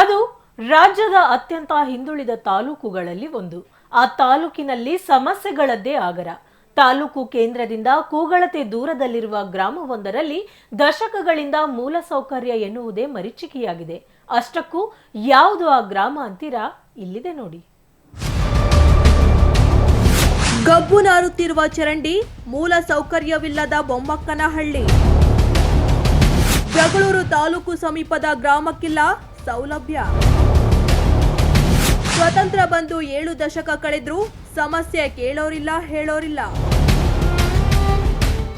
ಅದು ರಾಜ್ಯದ ಅತ್ಯಂತ ಹಿಂದುಳಿದ ತಾಲೂಕುಗಳಲ್ಲಿ ಒಂದು. ಆ ತಾಲೂಕಿನಲ್ಲಿ ಸಮಸ್ಯೆಗಳದ್ದೇ ಆಗರ. ತಾಲೂಕು ಕೇಂದ್ರದಿಂದ ಕೂಗಳತೆ ದೂರದಲ್ಲಿರುವ ಗ್ರಾಮವೊಂದರಲ್ಲಿ ದಶಕಗಳಿಂದ ಮೂಲಸೌಕರ್ಯ ಎನ್ನುವುದೇ ಮರಿಚಿಕೆಯಾಗಿದೆ. ಅಷ್ಟಕ್ಕೂ ಯಾವುದು ಆ ಗ್ರಾಮ ಅಂತೀರಾ? ಇಲ್ಲಿದೆ ನೋಡಿ. ಗಬ್ಬು ನಾರುತ್ತಿರುವ ಚರಂಡಿ ಮೂಲ ಸೌಕರ್ಯವಿಲ್ಲದ ಬೊಮ್ಮಕ್ಕನಹಳ್ಳಿ. ಜಗಳೂರು ತಾಲೂಕು ಸಮೀಪದ ಗ್ರಾಮಕ್ಕಿಲ್ಲ ಸೌಲಭ್ಯ. ಸ್ವತಂತ್ರ ಬಂದು ಏಳು ದಶಕ ಕಳೆದ್ರೂ ಸಮಸ್ಯೆ ಕೇಳೋರಿಲ್ಲ, ಹೇಳೋರಿಲ್ಲ.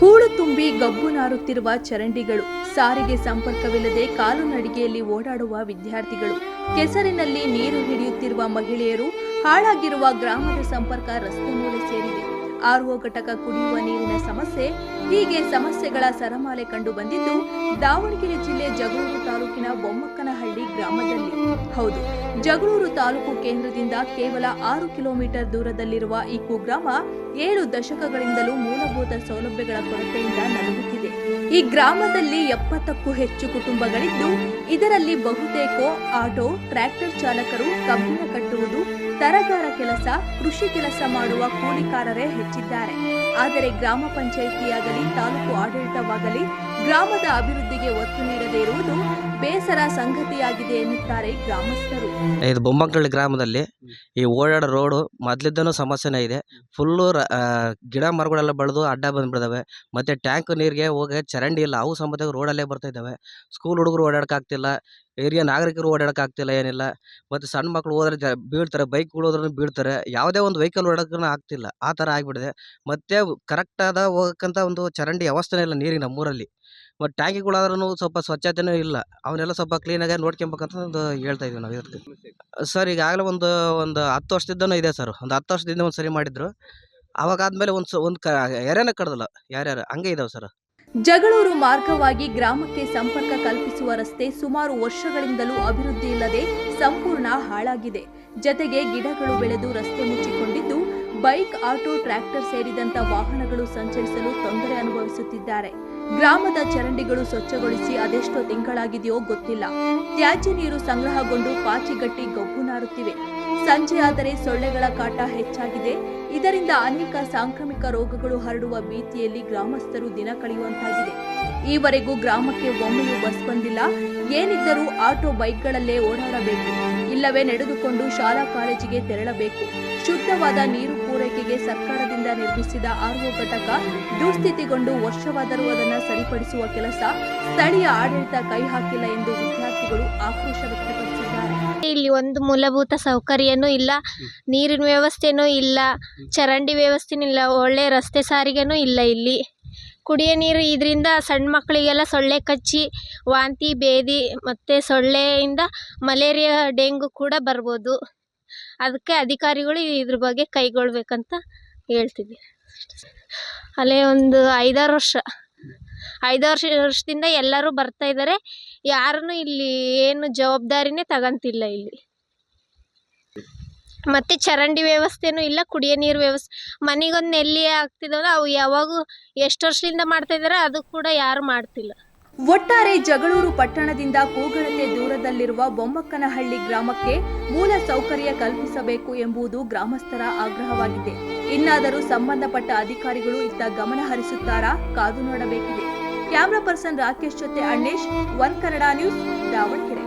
ಹೂಳು ತುಂಬಿ ಗಬ್ಬು ನಾರುತ್ತಿರುವ ಚರಂಡಿಗಳು, ಸಾರಿಗೆ ಸಂಪರ್ಕವಿಲ್ಲದೆ ಕಾಲು ನಡಿಗೆಯಲ್ಲಿ ಓಡಾಡುವ ವಿದ್ಯಾರ್ಥಿಗಳು, ಕೆಸರಿನಲ್ಲಿ ನೀರು ಹಿಡಿಯುತ್ತಿರುವ ಮಹಿಳೆಯರು, ಹಾಳಾಗಿರುವ ಗ್ರಾಮದ ಸಂಪರ್ಕ ರಸ್ತೆ ಮೂಲೆ ಸೇರಿದೆ. ಆರ್ಒ ಘಟಕ ಕುಡಿಯುವ ನೀರಿನ ಸಮಸ್ಯೆ, ಹೀಗೆ ಸಮಸ್ಯೆಗಳ ಸರಮಾಲೆ ಕಂಡು ಬಂದಿದ್ದು ದಾವಣಗೆರೆ ಜಿಲ್ಲೆ ಜಗಳೂರು ತಾಲೂಕಿನ ಬೊಮ್ಮಕ್ಕನಹಳ್ಳಿ ಗ್ರಾಮದಲ್ಲಿ. ಹೌದು. ಜಗಳೂರು ತಾಲೂಕು ಕೇಂದ್ರದಿಂದ ಕೇವಲ ಆರು ಕಿಲೋಮೀಟರ್ ದೂರದಲ್ಲಿರುವ ಈ ಕುಗ್ರಾಮ ಏಳು ದಶಕಗಳಿಂದಲೂ ಮೂಲಭೂತ ಸೌಲಭ್ಯಗಳ ಕೊರತೆಯಿಂದ ನಲುಗುತ್ತಿದೆ. ಈ ಗ್ರಾಮದಲ್ಲಿ ಎಪ್ಪತ್ತಕ್ಕೂ ಹೆಚ್ಚು ಕುಟುಂಬಗಳಿದ್ದು, ಇದರಲ್ಲಿ ಬಹುತೇಕ ಆಟೋ, ಟ್ರ್ಯಾಕ್ಟರ್ ಚಾಲಕರು, ಕಬ್ಬಿಣ ಕಟ್ಟುವುದು, ತರಗಾರ ಕೆಲಸ, ಕೃಷಿ ಕೆಲಸ ಮಾಡುವ ಕೂಲಿಕಾರರೇ ಹೆಚ್ಚಿದ್ದಾರೆ. ಆದರೆ ಗ್ರಾಮ ಪಂಚಾಯಿತಿಯಾಗಲಿ, ತಾಲೂಕು ಆಡಳಿತವಾಗಲಿ ಗ್ರಾಮದ ಅಭಿವೃದ್ಧಿಗೆ ಒತ್ತು ನೀಡದೇ ಇರುವುದು ಬೇಸರ ಸಂಗತಿಯಾಗಿದೆ ಎನ್ನುತ್ತಾರೆ ಗ್ರಾಮಸ್ಥರು. ಇದು ಬೊಮ್ಮಕ್ಕಳ್ಳಿ ಗ್ರಾಮದಲ್ಲಿ ಈ ಓಡಾಡೋ ರೋಡು ಮೊದ್ಲಿದ್ದನೂ ಸಮಸ್ಯೆನೇ ಇದೆ. ಫುಲ್ಲು ಗಿಡ ಮರಗಳೆಲ್ಲ ಬೆಳೆದು ಅಡ್ಡ ಬಂದ್ಬಿಡ್ತವೆ ಮತ್ತೆ ಟ್ಯಾಂಕ್ ನೀರಿಗೆ ಹೋಗಿ ಚರಂಡಿ ಇಲ್ಲ, ಅವು ಸಮೇತ ರೋಡಲ್ಲೇ ಬರ್ತಾ ಇದ್ದಾವೆ. ಸ್ಕೂಲ್ ಹುಡುಗರು ಓಡಾಡೋಕ್ಕಾಗ್ತಿಲ್ಲ ಏರಿಯಾ ನಾಗರಿಕರು ಓಡಾಡೋಕ್ಕಾಗ್ತಿಲ್ಲ ಏನಿಲ್ಲ. ಮತ್ತು ಸಣ್ಣ ಮಕ್ಕಳು ಹೋದ್ರೆ ಜ, ಬೀಳ್ತಾರೆ ಬೈಕ್ಗಳು ಹೋದ್ರೂ ಬೀಳ್ತಾರೆ. ಯಾವುದೇ ಒಂದು ವೆಹಿಕಲ್ ಓಡೋಕ್ಕೂ ಆಗ್ತಿಲ್ಲ. ಆ ಥರ ಆಗಿಬಿಟ್ಟಿದೆ. ಮತ್ತು ಕರೆಕ್ಟಾದ ಹೋಗಕ್ಕಂತ ಒಂದು ಚರಂಡಿ ವ್ಯವಸ್ಥೆನೇ ಇಲ್ಲ ನೀರಿಗೆ ನಮ್ಮೂರಲ್ಲಿ ಮತ್ತು ಟ್ಯಾಂಕಿಗಳಾದ್ರೂ ಸ್ವಲ್ಪ ಸ್ವಚ್ಛತೆನೂ ಇಲ್ಲ. ಅವನ್ನೆಲ್ಲ ಸ್ವಲ್ಪ ಕ್ಲೀನಾಗಿ ನೋಡ್ಕೊಬೇಕಂತ ಒಂದು ಹೇಳ್ತಾ ಇದೀವಿ ನಾವು ಇದಕ್ಕೆ ಸರ್, ಈಗಾಗಲೇ ಒಂದು ಒಂದು ಹತ್ತು ವರ್ಷದಿಂದನೂ ಇದೆ ಸರ್. ಒಂದು ಹತ್ತು ವರ್ಷದಿಂದ ಒಂದು ಸರಿ ಮಾಡಿದ್ರು. ಅವಾಗ ಆದಮೇಲೆ ಒಂದು ಒಂದು ಕ ಕಡ್ದಲ್ಲ. ಯಾರ್ಯಾರು? ಹಂಗೆ ಇದಾವೆ ಸರ್. ಜಗಳೂರು ಮಾರ್ಗವಾಗಿ ಗ್ರಾಮಕ್ಕೆ ಸಂಪರ್ಕ ಕಲ್ಪಿಸುವ ರಸ್ತೆ ಸುಮಾರು ವರ್ಷಗಳಿಂದಲೂ ಅಭಿವೃದ್ಧಿ ಇಲ್ಲದೆ ಸಂಪೂರ್ಣ ಹಾಳಾಗಿದೆ. ಜತೆಗೆ ಗಿಡಗಳು ಬೆಳೆದು ರಸ್ತೆ ಮುಚ್ಚಿಕೊಂಡಿದ್ದು ಬೈಕ್, ಆಟೋ, ಟ್ರ್ಯಾಕ್ಟರ್ ಸೇರಿದಂತ ವಾಹನಗಳು ಸಂಚರಿಸಲು ತೊಂದರೆ ಅನುಭವಿಸುತ್ತಿದ್ದಾರೆ. ಗ್ರಾಮದ ಚರಂಡಿಗಳು ಸ್ವಚ್ಛಗೊಳಿಸಿ ಅದೆಷ್ಟೋ ತಿಂಗಳಾಗಿದೆಯೋ ಗೊತ್ತಿಲ್ಲ. ತ್ಯಾಜ್ಯ ನೀರು ಸಂಗ್ರಹಗೊಂಡು ಪಾಚಿಗಟ್ಟಿ ಗಬ್ಬು ನಾರುತ್ತಿವೆ. ಸಂಜೆ ಆದರೆ ಸೊಳ್ಳೆಗಳ ಕಾಟ ಹೆಚ್ಚಾಗಿದೆ. ಇದರಿಂದ ಅನೇಕ ಸಾಂಕ್ರಾಮಿಕ ರೋಗಗಳು ಹರಡುವ ಭೀತಿಯಲ್ಲಿ ಗ್ರಾಮಸ್ಥರು ದಿನ ಕಳೆಯುವಂತಾಗಿದೆ. ಈವರೆಗೂ ಗ್ರಾಮಕ್ಕೆ ಒಮ್ಮೆಯೂ ಬಸ್ ಬಂದಿಲ್ಲ. ಏನಿದ್ದರೂ ಆಟೋ ಬೈಕ್ಗಳಲ್ಲೇ ಓಡಾಡಬೇಕು. ಇಲ್ಲವೇ ನಡೆದುಕೊಂಡು ಶಾಲಾ ಕಾಲೇಜಿಗೆ ತೆರಳಬೇಕು. ಶುದ್ಧವಾದ ನೀರು ಪೂರೈಕೆಗೆ ಸರ್ಕಾರದಿಂದ ನಿರ್ಮಿಸಿದ ಆರ್ಒ ಘಟಕ ದುಸ್ಥಿತಿಗೊಂಡು ವರ್ಷವಾದರೂ ಅದನ್ನು ಸರಿಪಡಿಸುವ ಕೆಲಸ ಸ್ಥಳೀಯ ಆಡಳಿತ ಕೈ ಹಾಕಿಲ್ಲ ಎಂದು ವಿದ್ಯಾರ್ಥಿಗಳು ಆಕ್ರೋಶ ವ್ಯಕ್ತಪಡಿಸಿದ್ದಾರೆ. ಇಲ್ಲಿ ಒಂದು ಮೂಲಭೂತ ಸೌಕರ್ಯನೂ ಇಲ್ಲ, ನೀರಿನ ವ್ಯವಸ್ಥೆನೂ ಇಲ್ಲ, ಚರಂಡಿ ವ್ಯವಸ್ಥೆನೂ ಇಲ್ಲ, ಒಳ್ಳೆ ರಸ್ತೆ ಸಾರಿಗೆನೂ ಇಲ್ಲ ಇಲ್ಲಿ. ಕುಡಿಯೋ ನೀರು ಇದರಿಂದ ಸಣ್ಣ ಮಕ್ಕಳಿಗೆಲ್ಲ ಸೊಳ್ಳೆ ಕಚ್ಚಿ, ವಾಂತಿ, ಬೇದಿ ಮತ್ತು ಸೊಳ್ಳೆಯಿಂದ ಮಲೇರಿಯಾ ಡೆಂಗು ಕೂಡ ಬರ್ಬೋದು. ಅದಕ್ಕೆ ಅಧಿಕಾರಿಗಳು ಇದ್ರ ಬಗ್ಗೆ ಕೈಗೊಳ್ಬೇಕಂತ ಹೇಳ್ತೀವಿ ಅಲ್ಲೇ ಒಂದು ಐದಾರು ವರ್ಷ ಐದಾರು ವರ್ಷ ವರ್ಷದಿಂದ ಎಲ್ಲರೂ ಬರ್ತಾ ಇದ್ದಾರೆ. ಯಾರೂ ಇಲ್ಲಿ ಏನು ಜವಾಬ್ದಾರಿನೇ ತಗಂತಿಲ್ಲ ಇಲ್ಲಿ. ಮತ್ತೆ ಚರಂಡಿ ವ್ಯವಸ್ಥೆನೂ ಇಲ್ಲ, ಕುಡಿಯೋ ನೀರು ವ್ಯವಸ್ಥೆ. ಮನೆಗೊಂದು ನೆಲ್ಲಿ ಆಗ್ತಿದಾವಲ್ಲ ಅವು ಯಾವಾಗೂ ಎಷ್ಟು ವರ್ಷದಿಂದ ಮಾಡ್ತಾ ಇದಾರೆ ಅದು ಕೂಡ ಯಾರು ಮಾಡ್ತಿಲ್ಲ. ಒಟ್ಟಾರೆ ಜಗಳೂರು ಪಟ್ಟಣದಿಂದ ಕೂಗಳತೆ ದೂರದಲ್ಲಿರುವ ಬೊಮ್ಮಕ್ಕನಹಳ್ಳಿ ಗ್ರಾಮಕ್ಕೆ ಮೂಲ ಸೌಕರ್ಯ ಕಲ್ಪಿಸಬೇಕು ಎಂಬುದು ಗ್ರಾಮಸ್ಥರ ಆಗ್ರಹವಾಗಿದೆ. ಇನ್ನಾದರೂ ಸಂಬಂಧಪಟ್ಟ ಅಧಿಕಾರಿಗಳು ಇತ್ತ ಗಮನ ಹರಿಸುತ್ತಾರಾ? ಕಾದು ನೋಡಬೇಕಿದೆ. ಕ್ಯಾಮ್ರಾ ಪರ್ಸನ್ ರಾಕೇಶ್ ಜೊತೆ ಅಣ್ಣೇಶ್ ಒನ್ ಕನ್ನಡ ನ್ಯೂಸ್ ದಾವಣಗೆರೆ